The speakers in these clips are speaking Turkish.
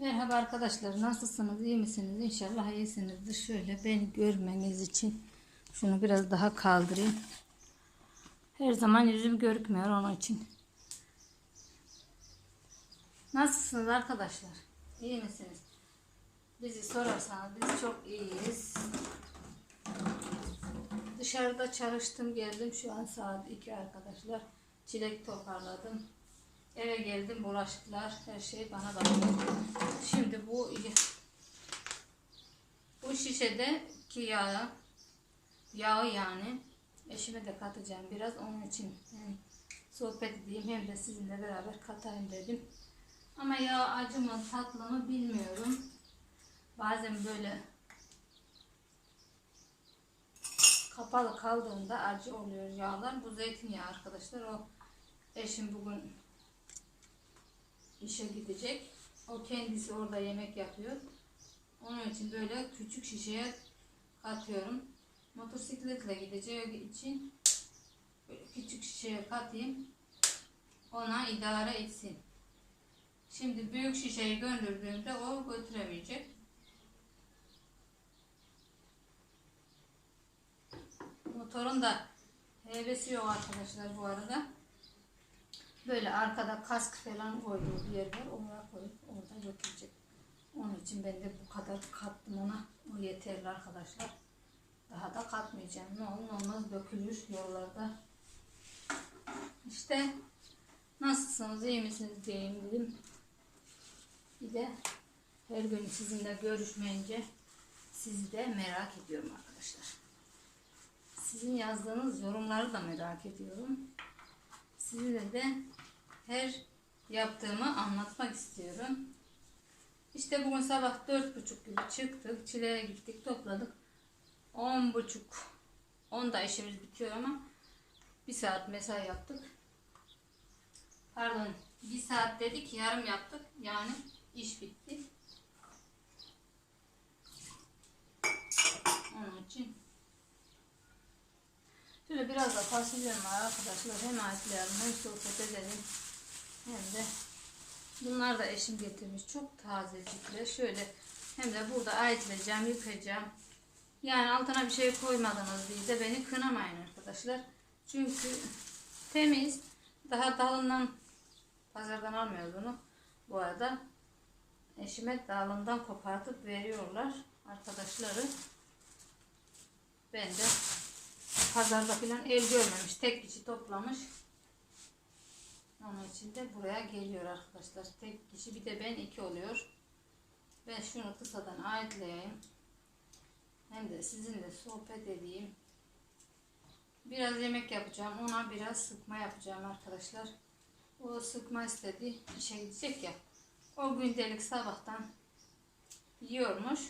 Merhaba arkadaşlar nasılsınız? İyi misiniz? İnşallah iyisinizdir. Şöyle beni görmeniz için şunu biraz daha kaldırayım. Her zaman yüzüm görükmüyor onun için. Nasılsınız arkadaşlar? İyi misiniz? Bizi sorarsanız biz çok iyiyiz. Dışarıda çalıştım geldim. Şu an saat 2 arkadaşlar. Çilek toparladım Eve geldim bulaşıklar her şey bana bakıyor. Şimdi bu bu şişede ki yağı yağı yani eşime de katacağım biraz onun için hem sohbet edeyim hem de sizinle beraber katayım dedim. Ama yağ acı mı tatlı mı bilmiyorum. Bazen böyle kapalı kaldığında acı oluyor yağlar. Bu zeytinyağı arkadaşlar o eşim bugün işe gidecek. O kendisi orada yemek yapıyor. Onun için böyle küçük şişeye katıyorum. Motosikletle gideceği için böyle küçük şişeye katayım. Ona idare etsin. Şimdi büyük şişeyi gönderdiğimde o götüremeyecek. Motorun da hevesi yok arkadaşlar bu arada. Böyle arkada kask falan koyduğu bir yer var. Oraya koyup orada götürecek. Onun için ben de bu kadar kattım ona. O yeterli arkadaşlar. Daha da katmayacağım. Ne olur olmaz dökülür yollarda. İşte nasılsınız iyi misiniz diyeyim dedim. Bir de her gün sizinle görüşmeyince sizi de merak ediyorum arkadaşlar. Sizin yazdığınız yorumları da merak ediyorum. Sizinle de her yaptığımı anlatmak istiyorum. İşte bugün sabah dört buçuk gibi çıktık. Çileğe gittik topladık. On buçuk. Onda işimiz bitiyor ama bir saat mesai yaptık. Pardon bir saat dedik yarım yaptık. Yani iş bitti. Onun için Şöyle biraz da fasulyem var arkadaşlar. Hem ayıklayalım hem sohbet edelim. Hem de bunlar da eşim getirmiş. Çok tazecikler. Şöyle hem de burada ayıklayacağım, yıkayacağım. Yani altına bir şey koymadınız diye de beni kınamayın arkadaşlar. Çünkü temiz. Daha dalından pazardan almıyoruz bunu. Bu arada eşime dalından kopartıp veriyorlar arkadaşları. Ben de pazarda falan el görmemiş. Tek kişi toplamış. Onun için de buraya geliyor arkadaşlar. Tek kişi bir de ben iki oluyor. Ben şunu kısadan ayıklayayım. Hem de sizinle sohbet edeyim. Biraz yemek yapacağım. Ona biraz sıkma yapacağım arkadaşlar. O sıkma istedi. işe gidecek ya. O gündelik sabahtan yiyormuş.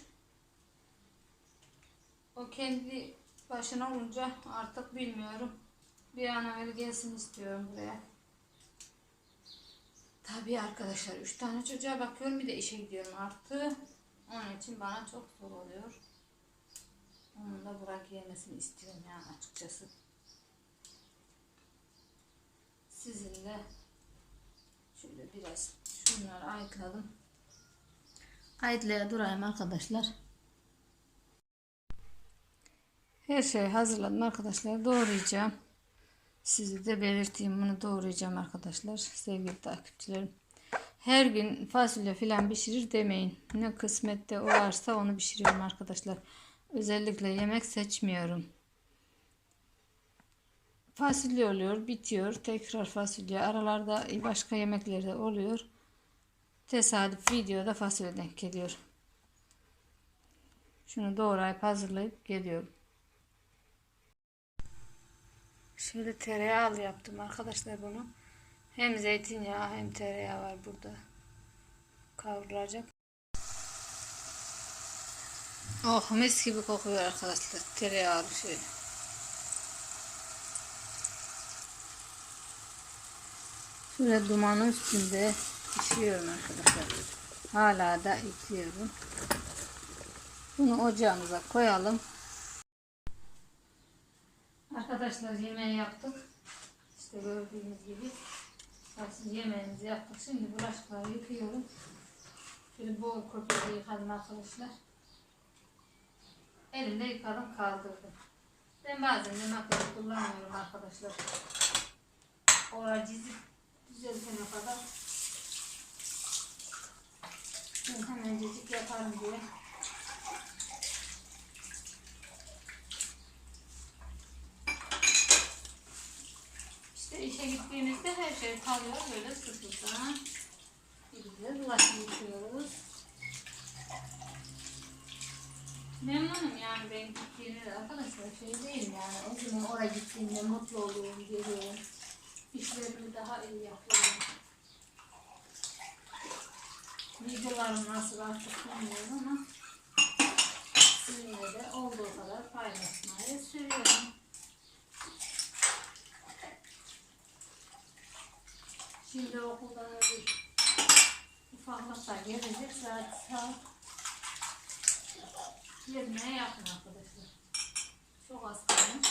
O kendi başına olunca artık bilmiyorum. Bir an evvel gelsin istiyorum buraya. Tabii arkadaşlar üç tane çocuğa bakıyorum bir de işe gidiyorum artık. Onun için bana çok zor oluyor. Onun da Burak yemesini istiyorum yani açıkçası. Sizinle şöyle biraz şunları ayıkladım. Ayıtlaya durayım arkadaşlar. Her şeyi hazırladım arkadaşlar. Doğrayacağım. Sizi de belirteyim. Bunu doğrayacağım arkadaşlar. Sevgili takipçilerim. Her gün fasulye filan pişirir demeyin. Ne kısmette o varsa onu pişiriyorum arkadaşlar. Özellikle yemek seçmiyorum. Fasulye oluyor, bitiyor. Tekrar fasulye. Aralarda başka yemekler de oluyor. Tesadüf videoda fasulye denk geliyor. Şunu doğrayıp hazırlayıp geliyorum. Şöyle tereyağlı yaptım arkadaşlar bunu. Hem zeytinyağı hem tereyağı var burada. Kavrulacak. Oh mis gibi kokuyor arkadaşlar. Tereyağlı şöyle. Şöyle dumanın üstünde pişiyorum arkadaşlar. Hala da ekliyorum. Bunu ocağımıza koyalım. Arkadaşlar yemeği yaptık. İşte gördüğünüz gibi. Fasulye yemeğimizi yaptık. Şimdi bulaşıkları yıkıyorum. Şöyle bol köpüğü yıkadım arkadaşlar. Elimle yıkadım kaldırdım. Ben bazen de makyaj kullanmıyorum arkadaşlar. Orayı çizip düzeltene kadar. Ben hemencecik yaparım diye. İşte işe gittiğimizde her şey kalıyor böyle sıfırdan. Gidiyoruz, bulaşık yıkıyoruz. Memnunum yani ben gittiğimde arkadaşlar şey değil yani o zaman oraya gittiğimde mutlu oluyorum, geliyorum. İşlerimi daha iyi yapıyorum. Videolarım nasıl artık bilmiyorum ama sizinle de olduğu kadar paylaşmayı seviyorum. Şimdi okuldan öyle ufaklıkta gelecek saat saat Yerine yakın arkadaşlar. Çok az kalmış.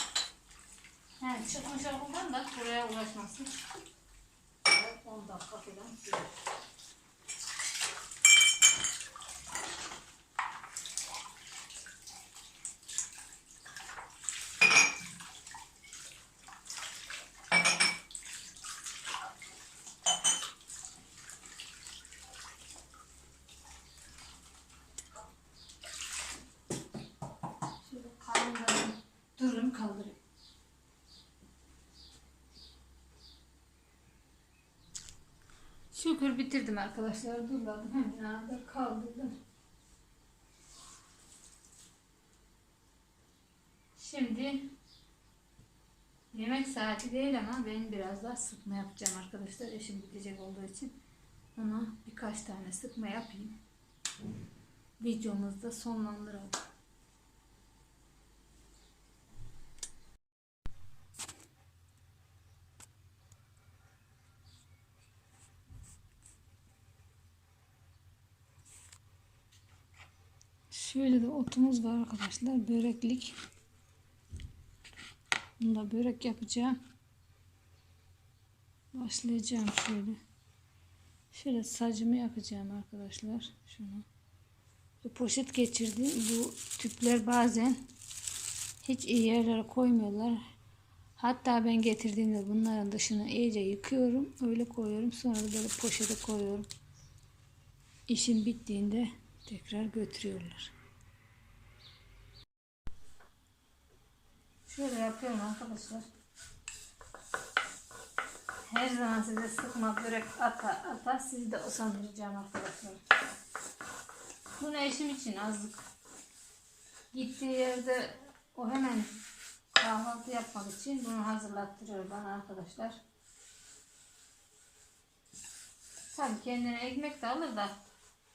Yani çıkmış okuldan da buraya ulaşması. Evet, 10 dakika falan sürer. Şöyle kalınlarını dururum kaldırayım. Şükür bitirdim arkadaşlar. Durladım hemen arada kaldırdım. Şimdi yemek saati değil ama ben biraz daha sıkma yapacağım arkadaşlar. Eşim bitecek olduğu için ona birkaç tane sıkma yapayım. Videomuzda sonlandıralım. Şöyle de otumuz var arkadaşlar. Böreklik. Bunda börek yapacağım. Başlayacağım şöyle. Şöyle sacımı yapacağım arkadaşlar. Şunu. Bir poşet geçirdim. Bu tüpler bazen hiç iyi yerlere koymuyorlar. Hatta ben getirdiğimde bunların dışını iyice yıkıyorum. Öyle koyuyorum. Sonra da böyle poşete koyuyorum. İşim bittiğinde tekrar götürüyorlar. Şöyle yapıyorum arkadaşlar. Her zaman size sıkma börek ata ata sizi de usandıracağım arkadaşlar. Bunu eşim için azlık. Gittiği yerde o hemen kahvaltı yapmak için bunu hazırlattırıyor bana arkadaşlar. Tabii kendine ekmek de alır da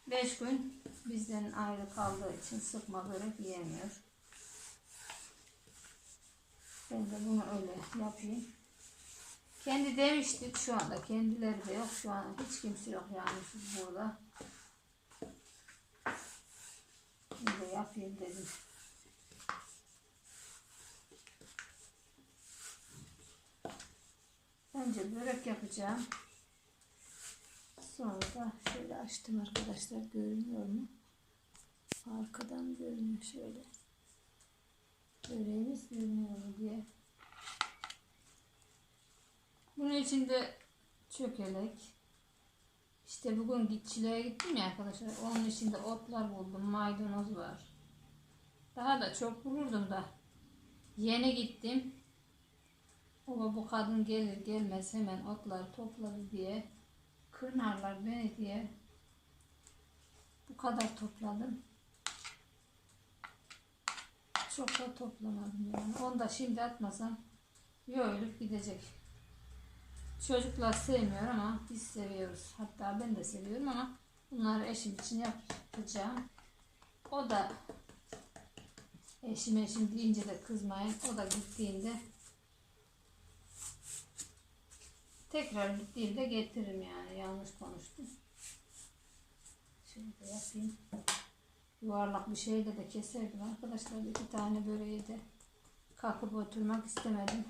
5 gün bizden ayrı kaldığı için sıkma börek yiyemiyor. Ben de bunu öyle yapayım. Kendi demiştik şu anda kendileri de yok şu an hiç kimse yok yani siz burada. Şimdi yapayım dedim. Önce börek yapacağım. Sonra da şöyle açtım arkadaşlar görünüyor mu? Arkadan görünüyor şöyle. Böreğimiz görünüyor mu diye. Bunun içinde çökelek. İşte bugün gitçiliğe gittim ya arkadaşlar. Onun içinde otlar buldum. Maydanoz var. Daha da çok bulurdum da. Yeni gittim. Baba bu kadın gelir gelmez hemen otları topladı diye kırnarlar beni diye bu kadar topladım. Çok da toplamadım yani. Onu da şimdi atmasam yoğulup gidecek. Çocuklar sevmiyor ama biz seviyoruz. Hatta ben de seviyorum ama bunları eşim için yapacağım. O da eşim eşim deyince de kızmayın. O da gittiğinde tekrar gittiğimde getiririm yani. Yanlış konuştum. Şöyle yapayım. Yuvarlak bir şeyle de keserdim arkadaşlar. iki tane böreği de kalkıp oturmak istemedim.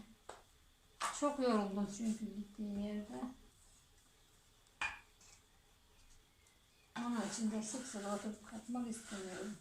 Çok yoruldum çünkü gittiğim yerde. Onun için de sık sık oturup kalkmak istemiyorum.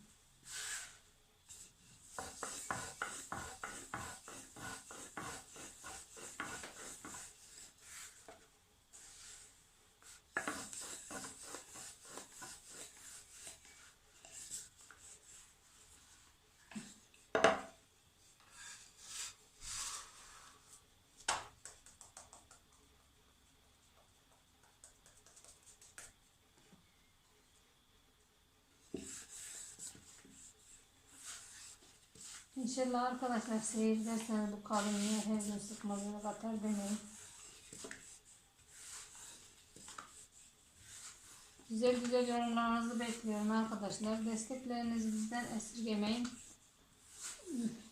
İnşallah arkadaşlar seyrederseniz bu kalınlığı her gün sıkmadığını katar demeyin. Güzel güzel yorumlarınızı bekliyorum arkadaşlar. Desteklerinizi bizden esirgemeyin.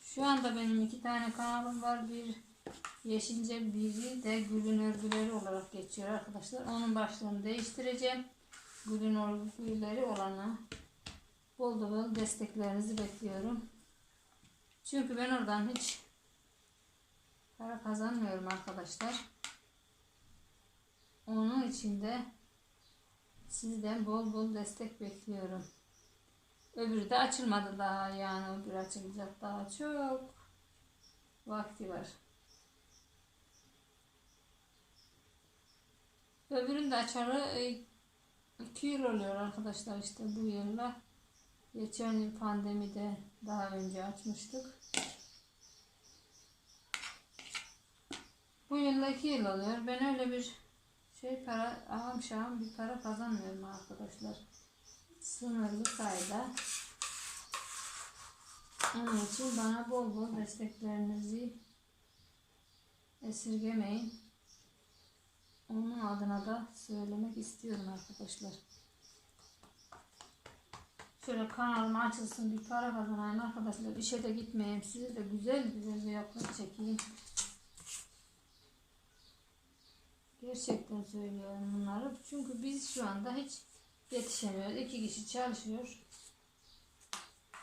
Şu anda benim iki tane kanalım var. Bir Yeşilce biri de Gülün Örgüleri olarak geçiyor arkadaşlar. Onun başlığını değiştireceğim. Gülün Örgüleri olana bol bol desteklerinizi bekliyorum. Çünkü ben oradan hiç para kazanmıyorum arkadaşlar. Onun için de sizden bol bol destek bekliyorum. Öbürü de açılmadı daha yani öbürü açılacak daha çok vakti var. Öbürünün de açarı 2 yıl oluyor arkadaşlar işte bu yılla. Geçen yıl pandemide daha önce açmıştık. Bu yılda 2 yıl oluyor. Ben öyle bir şey para, şahım bir para kazanmıyorum arkadaşlar. Sınırlı sayıda. Onun için bana bol bol desteklerinizi esirgemeyin. Onun adına da söylemek istiyorum arkadaşlar. Şöyle kanalım açılsın bir para kazanayım arkadaşlar. İşe de gitmeyeyim. Size de güzel güzel bir yaprak çekeyim. Gerçekten söylüyorum bunları. Çünkü biz şu anda hiç yetişemiyoruz. İki kişi çalışıyor.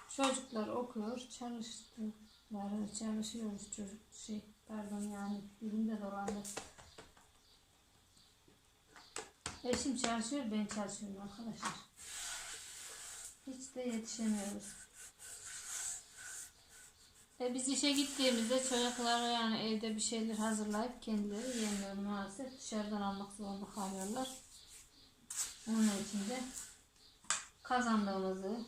Çocuklar okuyor. Çalıştıkları çalışıyoruz çocuk şey pardon yani dilimde dolandı. Eşim çalışıyor ben çalışıyorum arkadaşlar. Hiç de yetişemiyoruz. E biz işe gittiğimizde çocuklara yani evde bir şeyler hazırlayıp kendileri yemiyor maalesef. Dışarıdan almak zorunda kalıyorlar. Onun için de kazandığımızı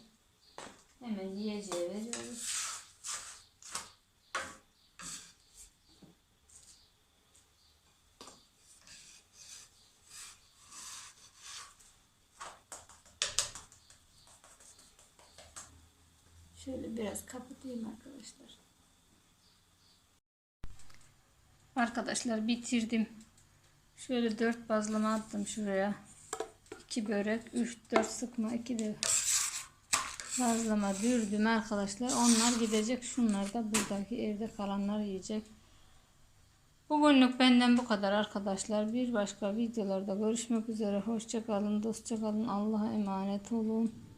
hemen yiyeceğe veriyoruz. Şöyle biraz kapatayım arkadaşlar. Arkadaşlar bitirdim. Şöyle dört bazlama attım şuraya. iki börek, üç dört sıkma, iki de bazlama dürdüm arkadaşlar. Onlar gidecek. Şunlar da buradaki evde kalanlar yiyecek. Bugünlük benden bu kadar arkadaşlar. Bir başka videolarda görüşmek üzere. Hoşça kalın, dostça kalın. Allah'a emanet olun.